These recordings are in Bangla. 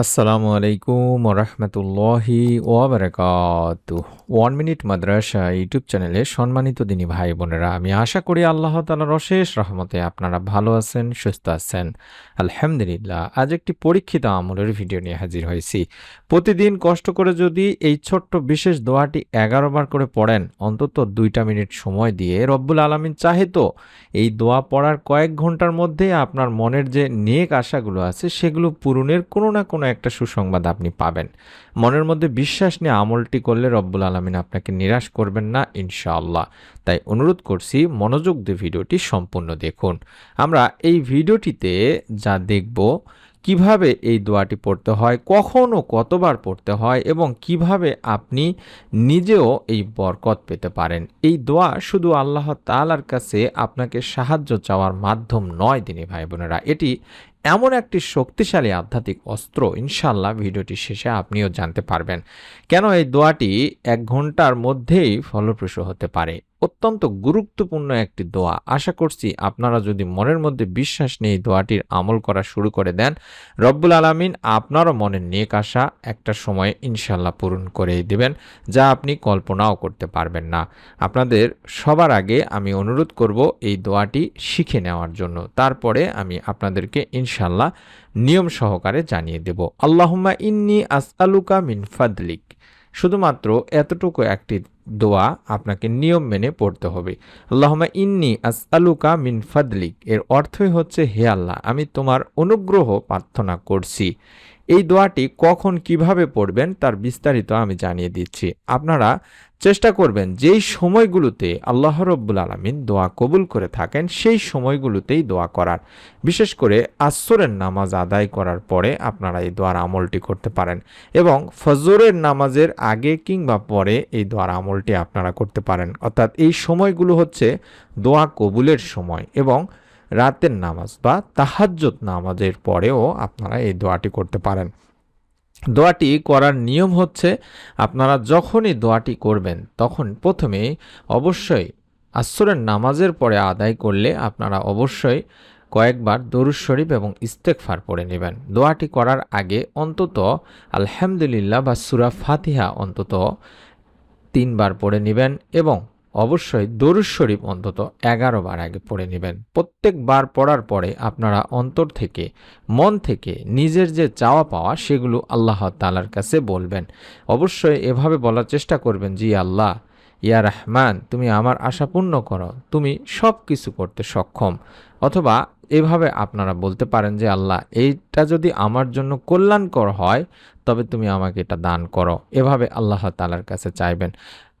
আসসালামু আলাইকুম রহমতুল্লাহি ওয়াবারাকাত ওয়ান মিনিট মাদ্রাসা ইউটিউব চ্যানেলে সম্মানিত দিনী ভাই বোনেরা, আমি আশা করি আল্লাহ তালার অশেষ রহমতে আপনারা ভালো আছেন, সুস্থ আছেন। আলহামদুলিল্লাহ, আজ একটি পরীক্ষিত আমলের ভিডিও নিয়ে হাজির হয়েছি। প্রতিদিন কষ্ট করে যদি এই ছোট্ট বিশেষ দোয়াটি এগারো বার করে পড়েন, অন্তত দুইটা মিনিট সময় দিয়ে রব্বুল আলমিন চাহে তো এই দোয়া পড়ার কয়েক ঘণ্টার মধ্যে আপনার মনের যে নেক আশাগুলো আছে, সেগুলো পূরণের কোনো না কোনো একটা সুসংবাদ আপনি পাবেন। মনের মধ্যে বিশ্বাস নিয়ে আমলটি করলে রব্বুল আলমিন আপনাকে নিরাশ করবেন না, ইনশাআল্লাহ। তাই অনুরোধ করছি, মনোযোগ দিয়ে ভিডিওটি সম্পূর্ণ দেখুন। আমরা এই ভিডিওটিতে যা দেখব, কীভাবে এই দোয়াটি পড়তে হয়, কখন ও কতবার পড়তে হয় এবং কীভাবে আপনি নিজেও এই বরকত পেতে পারেন। এই দোয়া শুধু আল্লাহ তালার কাছে আপনাকে সাহায্য চাওয়ার মাধ্যম নয়, দিনী ভাই বোনেরা এটি এমন একটি শক্তিশালী আধ্যাত্মিক অস্ত্র ইনশাল্লাহ ভিডিওটি শেষে আপনিও জানতে পারবেন। কেন এই দোয়াটি এক ঘণ্টার মধ্যেই ফলপ্রসূ হতে পারে? অত্যন্ত গুরুত্বপূর্ণ একটি দোয়া। আশা করছি আপনারা যদি মনের মধ্যে বিশ্বাস নিয়ে দোয়াটির আমল করা শুরু করে দেন, রব্বুল আলমিন আপনারও মনের নেক আশা একটা সময়ে ইনশাল্লাহ পূরণ করেই দেবেন, যা আপনি কল্পনাও করতে পারবেন না। আপনাদের সবার আগে আমি অনুরোধ করব এই দোয়াটি শিখে নেওয়ার জন্য। তারপরে আমি আপনাদেরকে ইনশাল্লাহ নিয়ম সহকারে জানিয়ে দেব। আল্লাহুম্মা ইন্নি আসআলুকা মিন ফাদলিক। শুধুমাত্র এতটুকু একটি দোয়া আপনাকে নিয়ম মেনে পড়তে হবে। আল্লাহমা ইন্নি আসআলুকা মিন ফাদলিক। এর অর্থই হচ্ছে, হে আল্লাহ, আমি তোমার অনুগ্রহ প্রার্থনা করছি। এই দোয়াটি কখন কীভাবে পড়বেন তার বিস্তারিত আমি জানিয়ে দিচ্ছি। আপনারা চেষ্টা করবেন যেই সময়গুলোতে আল্লাহ রব্বুল আলমিন দোয়া কবুল করে থাকেন, সেই সময়গুলোতেই দোয়া করার। বিশেষ করে আসরের নামাজ আদায় করার পরে আপনারা এই দোয়ার আমলটি করতে পারেন এবং ফজরের নামাজের আগে কিংবা পরে এই দোয়ার আমলটি আপনারা করতে পারেন। অর্থাৎ এই সময়গুলো হচ্ছে দোয়া কবুলের সময় এবং রাতের নামাজ বা তাহাজ্জত নামাজের পরেও আপনারা এই দোয়াটি করতে পারেন। দোয়াটি করার নিয়ম হচ্ছে, আপনারা যখনই দোয়াটি করবেন, তখন প্রথমে অবশ্যই আসরের নামাজের পরে আদায় করলে আপনারা অবশ্যই কয়েকবার দরুদ শরীফ এবং ইস্তেকফার পড়ে নেবেন। দোয়াটি করার আগে অন্তত আলহামদুলিল্লাহ বা সুরা ফাতিহা অন্তত তিনবার পড়ে নেবেন এবং অবশ্যই দরুদ শরীফ অন্তত এগারো বার আগে পড়ে নেবেন। প্রত্যেকবার পড়ার পরে আপনারা অন্তর থেকে, মন থেকে নিজের যে চাওয়া পাওয়া সেগুলো আল্লাহ তালার কাছে বলবেন। অবশ্যই এভাবে বলার চেষ্টা করবেন জি আল্লাহ, ইয়া রহমান, তুমি আমার আশা পূর্ণ করো, তুমি সব কিছু করতে সক্ষম। অথবা এভাবে আপনারা বলতে পারেন যে, আল্লাহ, এইটা যদি আমার জন্য কল্যাণকর হয়, তবে তুমি আমাকে এটা দান করো। এভাবে আল্লাহ তালার কাছে চাইবেন।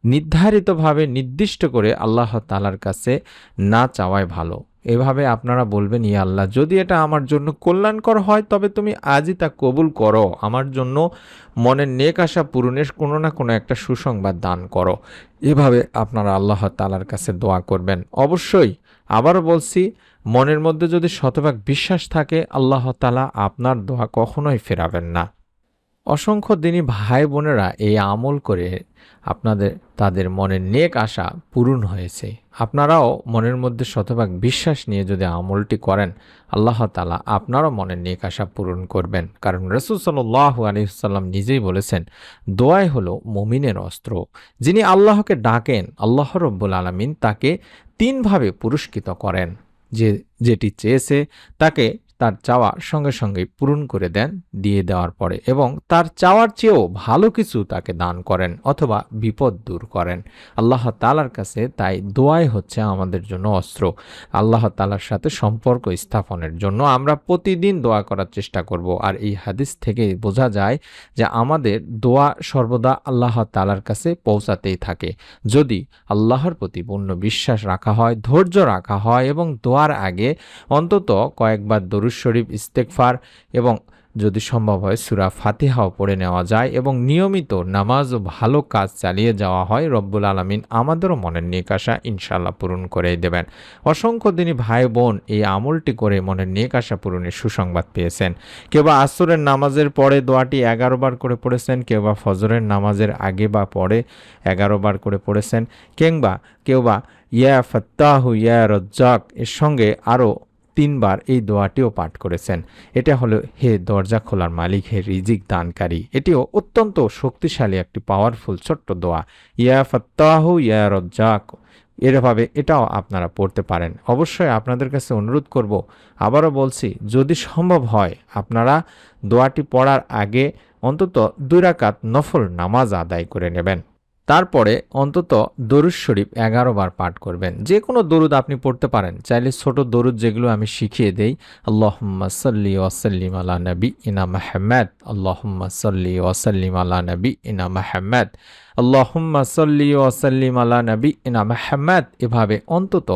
নির্ধারিতভাবে নির্দিষ্ট করে আল্লাহ তালার কাছে না চাওয়াই ভালো। এভাবে আপনারা বলবেন, ইয়া আল্লাহ, যদি এটা আমার জন্য কল্যাণকর হয়, তবে তুমি আজই তা কবুল করো। আমার জন্য মনের নেক আশা পূরণের কোনো না কোনো একটা সুসংবাদ দান করো। এভাবে আপনারা আল্লাহ তালার কাছে দোয়া করবেন। অবশ্যই আবারও বলছি, মনের মধ্যে যদি শতভাগ বিশ্বাস থাকে, আল্লাহ তালা আপনার দোয়া কখনোই ফেরাবেন না। অসংখ্য দিনই ভাই বোনেরা এই আমল করে আপনাদের, তাদের মনের নেক আশা পূরণ হয়েছে। আপনারাও মনের মধ্যে শতভাগ বিশ্বাস নিয়ে যদি আমলটি করেন, আল্লাহ তালা আপনারও মনের নেক আশা পূরণ করবেন। কারণ রসুল সাল্লাহ আলহিসাল্লাম নিজেই বলেছেন, দোয়াই হলো মমিনের অস্ত্র। যিনি আল্লাহকে ডাকেন, আল্লাহ রব্বুল আলমিন তাকে তিনভাবে পুরস্কৃত করেন। যে, যেটি চেয়েছে, তাকে তার চাওয়া সঙ্গে সঙ্গে পূরণ করে দেন, দিয়ে দেওয়ার পরে এবং তার চাওয়ার চেয়েও ভালো কিছু তাকে দান করেন অথবা বিপদ দূর করেন। আল্লাহ তালার কাছে তাই দোয়াই হচ্ছে আমাদের জন্য অস্ত্র। আল্লাহ তালার সাথে সম্পর্ক স্থাপনের জন্য আমরা প্রতিদিন দোয়া করার চেষ্টা করব। আর এই হাদিস থেকে বোঝা যায় যে আমাদের দোয়া সর্বদা আল্লাহ তালার কাছে পৌঁছাতেই থাকে। যদি আল্লাহর প্রতি পূর্ণ বিশ্বাস রাখা হয়, ধৈর্য রাখা হয় এবং দোয়ার আগে অন্তত কয়েকবার দরুদ শরীফ ইস্তেকফার এবং যদি সম্ভব হয় সুরা ফাতিহাও পড়ে নেওয়া যায় এবং নিয়মিত নামাজ ও ভালো কাজ চালিয়ে যাওয়া হয়, রব্বুল আলমিন আমাদেরও মনের নিকাশা ইনশাল্লাহ পূরণ করেই দেবেন। অসংখ্য দিনই ভাই বোন এই আমলটি করে মনের নিকাশা পূরণের সুসংবাদ পেয়েছেন। কেউ বা আসরের নামাজের পরে দোয়াটি এগারো বার করে পড়েছেন, কেউ বা ফজরের নামাজের আগে বা পরে এগারো বার করে পড়েছেন, কিংবা কেউ বা ইয়া ফত্তাহু ইয়া রজ্জাক এর সঙ্গে আরও তিনবার এই দোয়াটিও পাঠ করেছেন। এটা হলো, হে দরজা খোলার মালিক, হে রিজিক দানকারী। এটিও অত্যন্ত শক্তিশালী একটি পাওয়ারফুল ছোট্ট দোয়া। ইয়া ফত্তাহু, ইয়া রজ্জাক। এরভাবে এটাও আপনারা পড়তে পারেন। অবশ্যই আপনাদের কাছে অনুরোধ করব, আবারও বলছি, যদি সম্ভব হয়, আপনারা দোয়াটি পড়ার আগে অন্তত দুই রাকাত নফল নামাজ আদায় করে নেবেন। তারপরে অন্তত দরুদ শরীফ এগারো বার পাঠ করবেন। যে কোনো দরুদ আপনি পড়তে পারেন। চাইলে ছোট দরুদ যেগুলো আমি শিখিয়ে দেই। আল্লাহম্মা সাল্লি ওয়াসাল্লিম আলা নবী ইনা আহমেদ আল্লাহম্মা সাল্লি ওয়াসাল্লিম আলা নবী ইনা মাহমদ আল্লাহুম্মা সাল্লি ওয়াসাল্লিম আলা নবী ইনা মাহমদ এভাবে অন্তত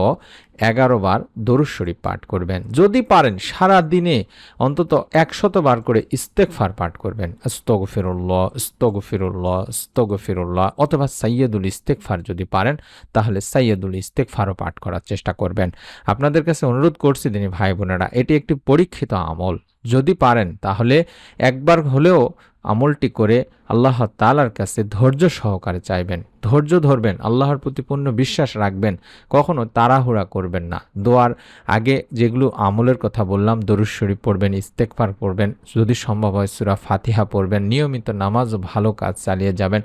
এগারো বার দরুদ শরীফ পাঠ করবেন। যদি পারেন, সারা দিনে অন্তত একশত বার করে ইস্তেকফার পাঠ করবেন। আস্তগফিরুল্লাহ আস্তগফিরুল্লাহ আস্তগফিরুল্লাহ অথবা সাইয়দুল ইস্তেকফার যদি পারেন, তাহলে সাইয়দুল ইস্তেকফারও পাঠ করার চেষ্টা করবেন। আপনাদের কাছে অনুরোধ করছি তিনি ভাই বোনেরা, এটি একটি পরীক্ষিত আমল। যদি পারেন, তাহলে একবার হলেও আমলটি করে আল্লাহ তালার কাছে ধৈর্য সহকারে চাইবেন। ধৈর্য ধরবেন, আল্লাহর প্রতি পূর্ণ বিশ্বাস রাখবেন, কখনো তাড়াহুড়া করবেন না। দোয়ার আগে যেগুলো আমলের কথা বললাম শরীফ পড়বেন ইস্তেকফার পড়বেন, যদি সম্ভব হয় সুরা ফাতিহা পড়বেন, নিয়মিত নামাজ ও ভালো কাজ চালিয়ে যাবেন।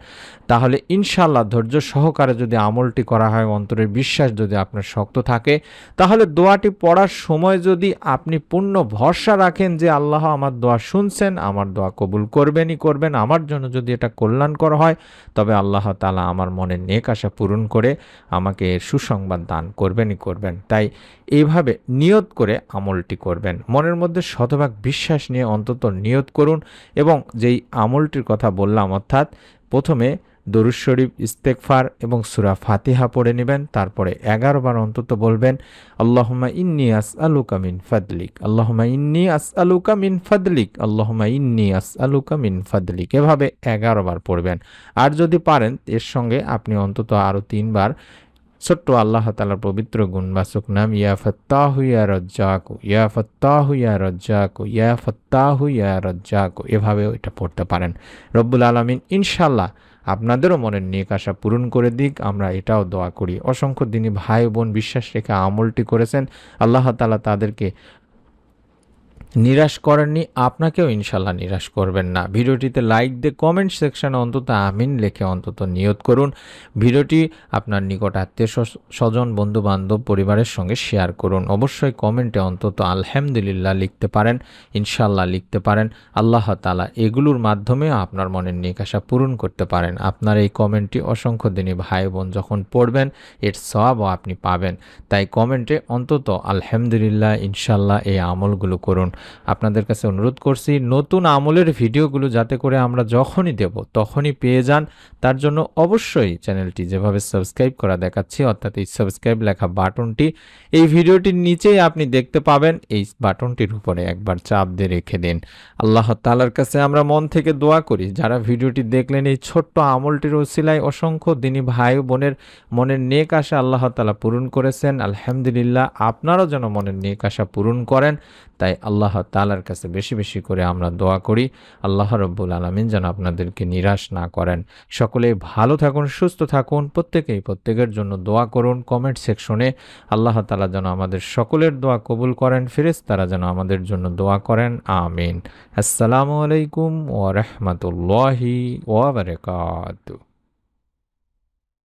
তাহলে ইনশাল্লাহ ধৈর্য সহকারে যদি আমলটি করা হয়, অন্তরের বিশ্বাস যদি আপনার শক্ত থাকে, তাহলে দোয়াটি পড়ার সময় যদি আপনি পূর্ণ ভরসা রাখেন যে আল্লাহ আমার দোয়া শুনছেন, আমার দোয়া কবুল করবেনই করবেন, আমার জন্য যদি এটা কল্যাণকর হয়, তবে আল্লাহ তালা আমার মনের নেক আশা পূরণ করে আমাকে সুসংবাদ দান করবেনই করবেন। তাই এইভাবে নিয়ত করে আমলটি করবেন। মনের মধ্যে শতভাগ বিশ্বাস নিয়ে অন্তত নিয়ত করুন এবং যেই আমলটির কথা বললাম অর্থাৎ প্রথমে দরুদ শরীফ ইস্তেকফার এবং সুরা ফাতিহা পড়ে নেবেন। তারপরে বার অন্তত বলবেন আল্লাহমা ইন্নি আস আলুকা মিন ফাদলিক আল্লাহমা ইন্নি আস আলুকা মিন ফাদলিক আল্লাহমা ইন্নি আস আলুকা মিন ফাদলিক। এভাবে বার পড়বেন। আর যদি পারেন, এর সঙ্গে আপনি অন্তত আরও তিনবার ছোট্ট আল্লাহ তালার পবিত্র গুণবাচক নাম, ইয়া ফত্তাহু ইয়া রজ্জাকু, ইয়া ফত্তাহু ইয়া রজ্জাকু, ইয়া ফত্তাহু ইয়া রজ্জাকু। এভাবেও এটা পড়তে পারেন। রব্বুল আলমিন ইনশাল্লাহ আপনাদেরও মনের নেক আশা পূরণ করে দিক, আমরা এটাও দোয়া করি। অসংখ্য দিনই ভাই বোন বিশ্বাস রেখে আমলটি করেছেন। আল্লাহ তালা তাদেরকে নিরাশ করেননি, আপনাকেও ইনশাল্লাহ নিরাশ করবেন না। ভিডিওটিতে লাইক দিয়ে কমেন্ট সেকশনে অন্তত আমিন লিখে অন্তত নিয়ত করুন। ভিডিওটি আপনার নিকট আত্মীয় স্বজন বন্ধু বান্ধব পরিবারের সঙ্গে শেয়ার করুন। অবশ্যই কমেন্টে অন্তত আলহামদুলিল্লাহ লিখতে পারেন, ইনশাল্লাহ লিখতে পারেন। আল্লাহ তালা এগুলোর মাধ্যমে আপনার মনের নিকাশা পূরণ করতে পারেন। আপনার এই কমেন্টটি অসংখ্য দিনই ভাই বোন যখন পড়বেন, এর সবও আপনি পাবেন। তাই কমেন্টে অন্তত আলহামদুলিল্লাহ, ইনশাল্লাহ এই আমলগুলো করুন। আপনাদের কাছে অনুরোধ করছি, নতুন আমলের ভিডিওগুলো যাতে করে আমরা যখনই দেব তখনই পেয়ে যান। তার জন্য অবশ্যই চ্যানেলটি যেভাবে সাবস্ক্রাইব করা দেখাচ্ছি, অর্থাৎ এই সাবস্ক্রাইব লেখা বাটনটি, এই ভিডিওটির নিচেই আপনি দেখতে পাবেন, এই বাটনটির উপরে একবার চাপ দিয়ে রেখে দিন। আল্লাহ তালার কাছে আমরা মন থেকে দোয়া করি, যারা ভিডিওটি দেখলেন এই ছোট্ট আমলটির ওসিলায় অসংখ্য দিনী ভাই বোনের মনের নেক আশা আল্লাহ তালা পূরণ করেছেন। আলহামদুলিল্লাহ, আপনারাও যেন মনের নেক আশা পূরণ করেন। তাই আল্লাহ তালার কাছে বেশি বেশি করে আমরা দোয়া করি। আল্লাহ রব্বুল আলমিন যেন আপনাদেরকে নিরাশ না করেন। সকলে ভালো থাকুন, সুস্থ থাকুন, প্রত্যেকেই প্রত্যেকের জন্য দোয়া করুন। কমেন্ট সেকশনে আল্লাহ তালা যেন আমাদের সকলের দোয়া কবুল করেন। ফিরেজ তারা যেন আমাদের জন্য দোয়া করেন। আমিন। আসসালামু আলাইকুম ওরহমতুল্লাহি ওবরকাত